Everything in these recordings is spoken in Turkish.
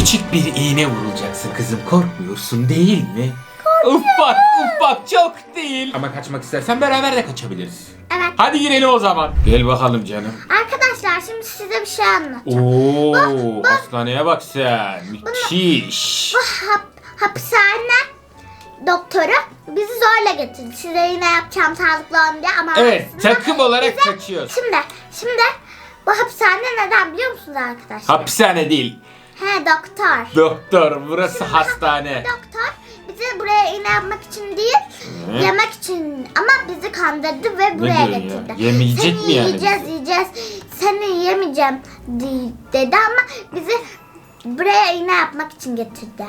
Küçük bir iğne vurulacaksın kızım korkmuyorsun değil mi? Ufak ufak çok değil. Ama kaçmak istersen beraber de kaçabiliriz. Evet. Hadi girelim o zaman. Gel bakalım canım. Arkadaşlar şimdi size bir şey anlatacağım. Oo, hastaneye bak sen. Müthiş. Bu hap, hapishane doktoru bizi zorla getirdi. Size yine yapacağım sağlıklı olun diye ama Evet, aslında takım olarak bize- kaçıyoruz. Şimdi, şimdi bu hapishane neden biliyor musunuz arkadaşlar? Hapishane değil. He doktor. Doktor burası hastane. Doktor bizi buraya iğne yapmak için değil, Hı. yemek için ama bizi kandırdı ve buraya diyor ya? getirdi. Yemeyecek Seni mi yani yiyeceğiz, yiyeceğiz. Seni yemeyeceğim di- dedi ama bizi buraya iğne yapmak için getirdi.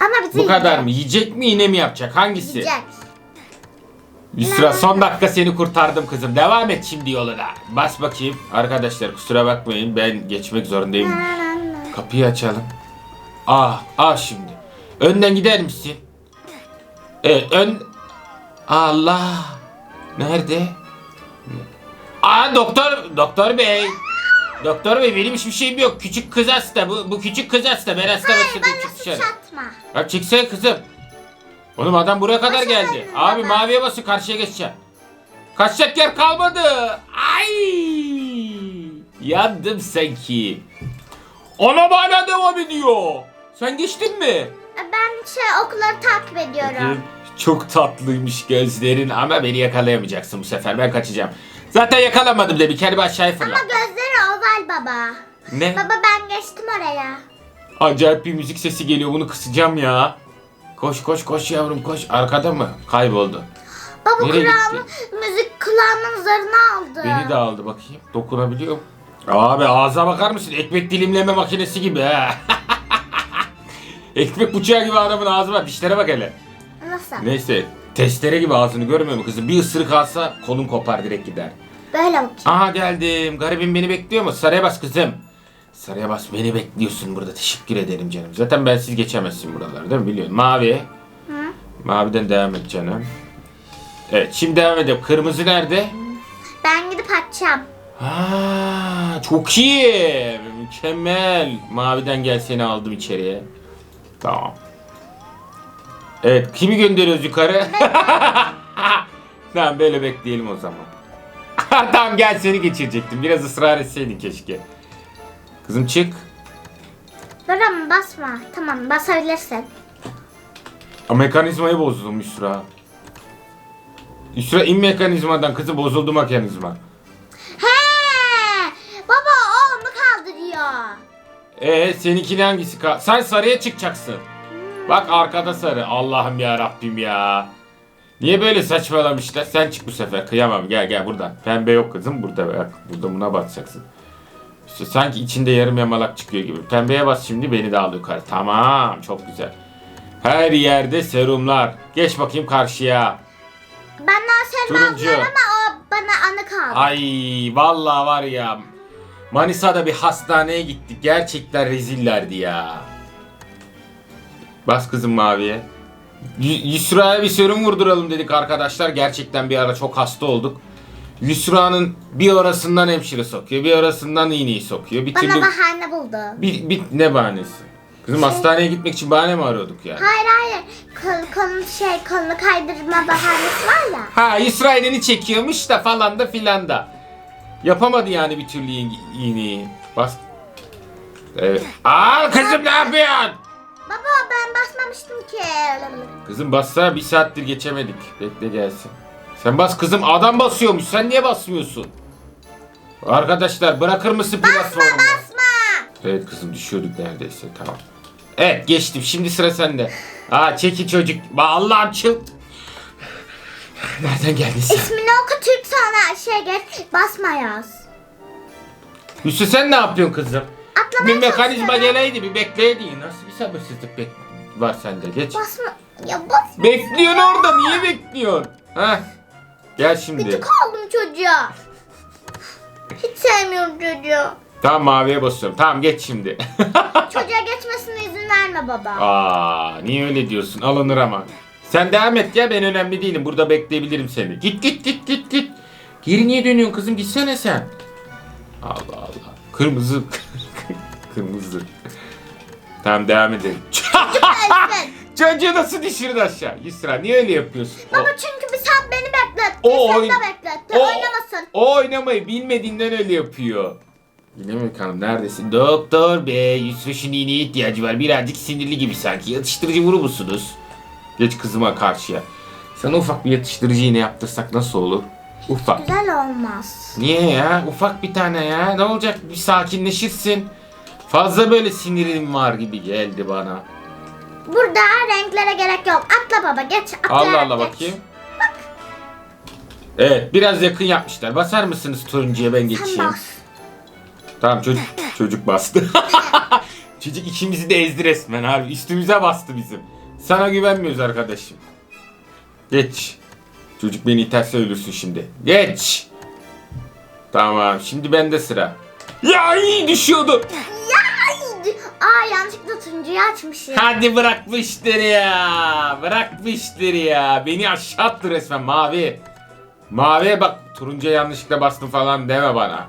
Ama bizi Bu kadar mı? Yiyecek mi iğne mi yapacak? Hangisi? Yiyecek. Yusra son dakika seni kurtardım kızım. Devam et şimdi yoluna. Bas bakayım. Arkadaşlar kusura bakmayın ben geçmek zorundayım. Kapıyı açalım. Ah, ah şimdi. Önden gider misin? Evet, ön... Allah! Nerede? Aa doktor, doktor bey. Doktor bey benim hiçbir şeyim yok. Küçük kız hasta. Bu, bu küçük kız hasta. Ben hasta Hayır bana suç atma. Ya çıksana kızım. Oğlum adam buraya kadar Başa geldi. Abi baba. maviye basın karşıya geçeceğim. Kaçacak yer kalmadı. Ay! Yandım sanki. Anam hala devam ediyor. Sen geçtin mi? Ben şey okulları takip ediyorum. Çok tatlıymış gözlerin ama beni yakalayamayacaksın bu sefer. Ben kaçacağım. Zaten yakalamadım da bir kere bir aşağıya Ama fırla. gözleri oval baba. Ne? Baba ben geçtim oraya. Acayip bir müzik sesi geliyor. Bunu kısacağım ya. Koş koş koş yavrum koş. Arkada mı? Kayboldu. Baba Nereye kulağımı, müzik kulağımın zarını aldı. Beni de aldı bakayım. Dokunabiliyor. Abi ağza bakar mısın? Ekmek dilimleme makinesi gibi ha. Ekmek bıçağı gibi adamın ağzı var. Dişlere bak hele. Nasıl? Neyse. Testere gibi ağzını görmüyor mu kızım? Bir ısırık alsa kolun kopar direkt gider. Böyle bakayım. Aha geldim. Garibim beni bekliyor mu? Saraya bas kızım. Saraya bas beni bekliyorsun burada. Teşekkür ederim canım. Zaten ben siz geçemezsin buraları değil mi? Biliyorsun. Mavi. Hı? Maviden devam et canım. Evet şimdi devam edelim. Kırmızı nerede? Ben gidip açacağım. Ha, çok iyi. Mükemmel. Maviden gel seni aldım içeriye. Tamam. Evet kimi gönderiyoruz yukarı? tamam böyle bekleyelim o zaman. tamam gel seni geçirecektim. Biraz ısrar etseydin keşke. Kızım çık. Dur ama basma. Tamam basabilirsin. A, mekanizmayı bozdum Yusra. Yusra in mekanizmadan kızı bozuldu mekanizma. Ee seninkini hangisi ka- Sen sarıya çıkacaksın. Bak arkada sarı. Allah'ım ya Rabbim ya. Niye böyle saçmalamışlar? Sen çık bu sefer. Kıyamam. Gel gel buradan. Pembe yok kızım. Burada bak. Burada buna basacaksın. İşte sanki içinde yarım yamalak çıkıyor gibi. Pembeye bas şimdi beni de al yukarı. Tamam. Çok güzel. Her yerde serumlar. Geç bakayım karşıya. Benden serum Turuncu. aldılar ama o bana anı kaldı. Ay vallahi var ya. Manisa'da bir hastaneye gittik. Gerçekten rezillerdi ya. Bas kızım maviye. Y- Yusra'ya bir serum vurduralım dedik arkadaşlar. Gerçekten bir ara çok hasta olduk. Yusra'nın bir orasından hemşire sokuyor, bir orasından iğneyi sokuyor. Bir Bana türlü bahane buldu. bir, bir ne bahanesi? Kızım hastaneye gitmek için bahane mi arıyorduk ya? Hayır hayır. Kol, kolunu şey kolunu kaydırma bahanesi var ya. Ha Yusra elini çekiyormuş da falan da filan da. Yapamadı yani bir türlü iğ- iğneyi. Bas. Evet. Al kızım ne yapıyorsun? Baba ben basmamıştım ki. Kızım bassa bir saattir geçemedik. Bekle gelsin. Sen bas kızım adam basıyormuş. Sen niye basmıyorsun? Arkadaşlar bırakır mısın platformu? Basma. Evet kızım düşüyorduk neredeyse tamam. Evet geçtim şimdi sıra sende. Aa çeki çocuk. Allah'ım çıl. Nereden geldin sen? İsmini oku Türk sana şey geç. Basma yaz. Hüsnü sen ne yapıyorsun kızım? Atlamaya Bir mekanizma çalışıyorum. geleydi bir bekleydin. Nasıl bir sabırsızlık bek var sende geç. Basma. Ya bas. Bekliyorsun orada niye bekliyorsun? Ha? Gel şimdi. Gıcık oldum çocuğa. Hiç sevmiyorum çocuğu. Tamam maviye basıyorum. Tamam geç şimdi. Çocuğa geçmesine izin verme baba. Aa niye öyle diyorsun? Alınır ama. Sen devam et ya ben önemli değilim. Burada bekleyebilirim seni. Git git git git git. Geri niye dönüyorsun kızım? Gitsene sen. Allah Allah. Kırmızı. Kırmızı. Tamam devam edelim. Çocuğu nasıl düşürdü aşağı? Yusra niye öyle yapıyorsun? Baba çünkü bir saat beni bekletti. O sen de bekletti. o- Oynamasın. O oynamayı bilmediğinden öyle yapıyor. Yine mi bakalım neredesin? Doktor bey Yusra şimdi iğneye ihtiyacı var. Birazcık sinirli gibi sanki. Yatıştırıcı vurur musunuz? Geç kızıma karşıya. Sana ufak bir yatıştırıcı iğne yaptırsak nasıl olur? Ufak. Güzel olmaz. Niye ya? Ufak bir tane ya. Ne olacak? Bir sakinleşirsin. Fazla böyle sinirim var gibi geldi bana. Burada renklere gerek yok. Atla baba geç. Atlayarak Allah Allah geç. bakayım. Evet biraz yakın yapmışlar. Basar mısınız turuncuya ben Sen geçeyim. bas. Tamam çocuk çocuk bastı. çocuk ikimizi de ezdi resmen abi. Üstümüze bastı bizim. Sana güvenmiyoruz arkadaşım. Geç. Çocuk beni iterse ölürsün şimdi. Geç. Tamam şimdi bende sıra. Ya iyi düşüyordu. Aa yanlışlıkla turuncuyu açmışım. Hadi bırakmıştır ya. Bırakmıştır ya. Beni aşağı attı resmen mavi. Maviye bak turuncuya yanlışlıkla bastım falan deme bana.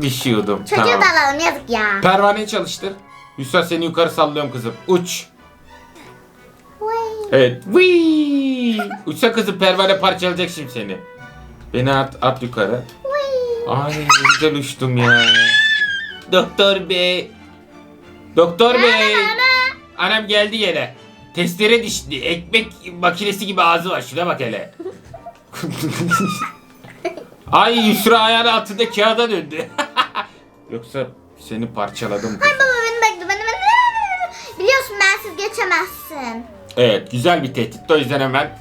Düşüyordum. Çocuğu Tamam. da alalım yazık ya. Pervaneyi çalıştır. Yusra seni yukarı sallıyorum kızım. Uç. Evet. Wii. Uçsa kızım pervane parçalayacak şimdi seni. Beni at, at yukarı. Ay ne güzel uçtum ya. Doktor bey. Doktor bey. Anam geldi yere. Testere dişli. Ekmek makinesi gibi ağzı var. Şuna bak hele. Ay Yusra ayağının altında kağıda döndü. Yoksa seni parçaladım. Ay baba beni bekle beni beni. Biliyorsun bensiz geçemezsin. Evet güzel bir tehdit. O yüzden hemen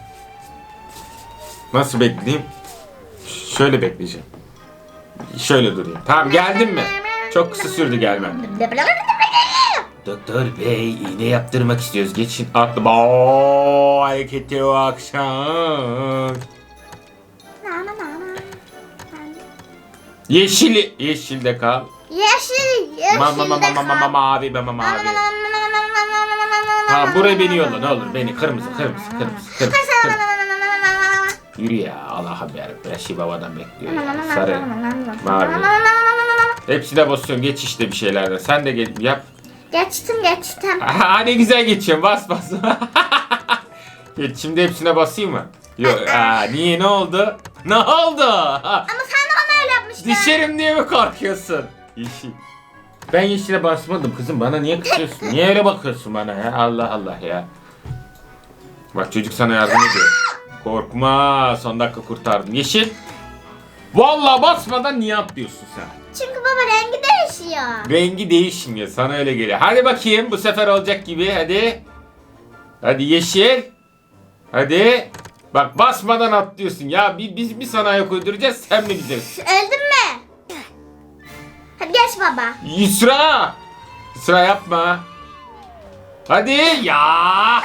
nasıl bekleyeyim? Şöyle bekleyeceğim. Şöyle durayım. Tamam geldin mi? Çok kısa sürdü gelmem. Doktor bey iğne yaptırmak istiyoruz. Geçin atlı. Oo, hareketi o akşam. Yeşil yeşilde kal. Yeşil, yeşil Ma ma ma ma ma ma ma mavi ma ma mavi. Tamam buraya beni yolla ne olur beni kırmızı kırmızı kırmızı kırmızı. kırmızı. Yürü ya Allah'ım yarabbim. Şey babadan bekliyor ya. Sarı. Mavi. Hepsine basıyorum. Geç işte bir şeylerden. Sen de gel yap. Geçtim geçtim. Aha, ne güzel geçiyorum. Bas bas. Geç, Şimdi hepsine basayım mı? Yok. Aa, niye ne oldu? Ne oldu? Ama sen de bana öyle yapmıştın. Düşerim diye mi korkuyorsun? Yeşil. Ben yeşile basmadım kızım. Bana niye kızıyorsun? Niye öyle bakıyorsun bana ya? Allah Allah ya. Bak çocuk sana yardım ediyor. Korkma. Son dakika kurtardım. Yeşil. Vallahi basmadan niye atlıyorsun sen? Çünkü baba rengi değişiyor. Rengi değişmiyor. Sana öyle geliyor. Hadi bakayım. Bu sefer olacak gibi. Hadi. Hadi yeşil. Hadi. Bak basmadan atlıyorsun. Ya bi- biz mi sana ayak uyduracağız sen mi? Hadi geç baba. Yusra! Yusra yapma. Hadi ya.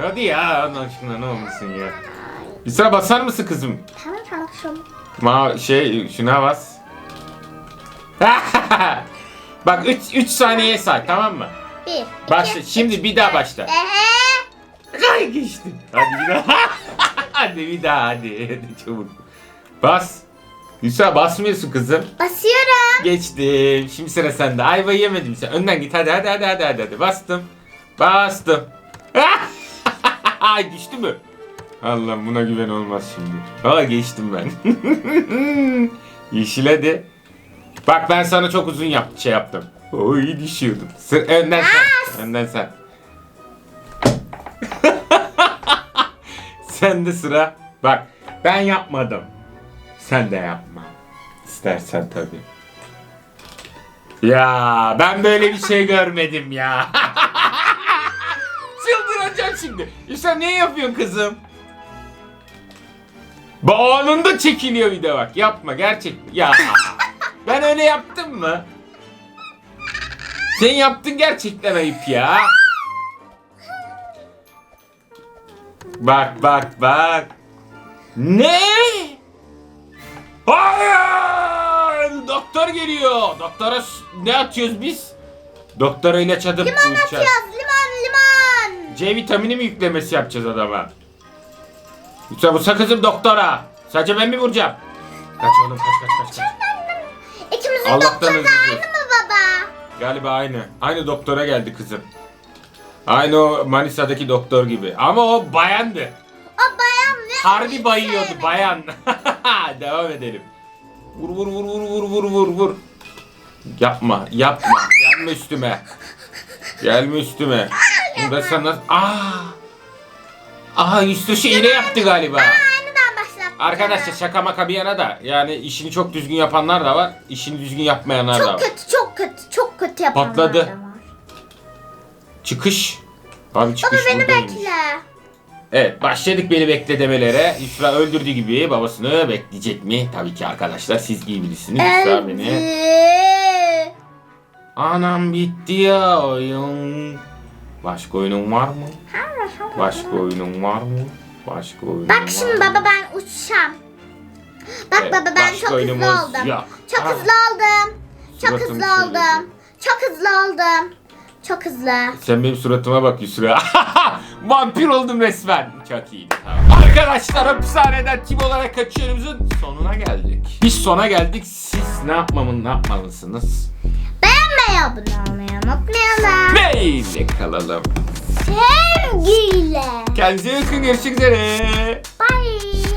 Hadi ya Allah aşkına ne olmuşsun ya. Yusra basar mısın kızım? Tamam çalışıyorum. Ma şey şuna bas. Bak 3 3 saniye say tamam mı? Bir. Başla. iki, Şimdi üç, bir daha dört. başla. Ehe. Ay geçtim. Hadi bir daha. hadi bir daha hadi. Hadi çabuk. Bas. Yusra basmıyorsun kızım. Basıyorum. Geçtim. Şimdi sıra sende. Ayvayı yemedim sen. Önden git hadi hadi hadi hadi hadi. hadi. Bastım. Bastım. Ay düştü mü? Allah buna güven olmaz şimdi. Aa geçtim ben. Yeşil hadi. Bak ben sana çok uzun yap şey yaptım. Oy düşüyordum. Sır önden sen. Önden sen. sen de sıra. Bak ben yapmadım. Sen de yapma. İstersen tabii. Ya ben böyle bir şey görmedim ya. Çıldıracağım şimdi. İşte ne yapıyorsun kızım? Bu anında çekiliyor bir de bak. Yapma gerçek. Ya ben öyle yaptım mı? Sen yaptın gerçekten ayıp ya. Bak bak bak. Ne? Hayır! Doktor geliyor. Doktora ne atıyoruz biz? Doktora ilaç atıp Limon uyutacağız. atıyoruz. Limon limon. C vitamini mi yüklemesi yapacağız adama? Lütfen bu sakızım doktora. Sadece ben mi vuracağım? Kaç oğlum kaç kaç kaç kaç. İkimizin Allah'tan da özür aynı mı baba? Galiba aynı. Aynı doktora geldi kızım. Aynı o Manisa'daki doktor gibi. Ama o bayandı. O ve Harbi bayıyordu bayan. Devam edelim. Vur vur vur vur vur vur vur vur. Yapma yapma. Gelme üstüme. Gelme üstüme. Burada sana... Aa! Aha dışı iğne yaptı galiba. Arkadaşlar şaka maka bir yana da yani işini çok düzgün yapanlar da var. işini düzgün yapmayanlar da Çok var. kötü, çok kötü, çok kötü yapanlar Patladı. da var. Çıkış. Abi Baba çıkış beni buradaymış. bekle. Evet başladık beni bekle demelere. Yusra öldürdüğü gibi babasını bekleyecek mi? Tabii ki arkadaşlar siz iyi bilirsiniz. Yusra beni. Anam bitti ya oyun. Başka oyunun var mı? Başka oyunun var mı? Başka oyunun Bak var şimdi mı? baba ben uçacağım. Bak Evet, baba ben başka çok hızlı oyunumuz oldum. yok. Çok Ah. hızlı oldum. Çok Suratım hızlı oldum. Çok hızlı oldum. Çok hızlı. Sen benim suratıma bak Yusra. Vampir oldum resmen. Çok iyiydi. Tamam. Arkadaşlar hapishaneden kim olarak kaçıyorumuzun sonuna geldik. Biz sona geldik. Siz ne yapmamın ne yapmalısınız? Beğenmeyi abone olmayı unutmayalım. Neyle kalalım? Sevgiyle. Kendinize yakın görüşmek üzere. Bye.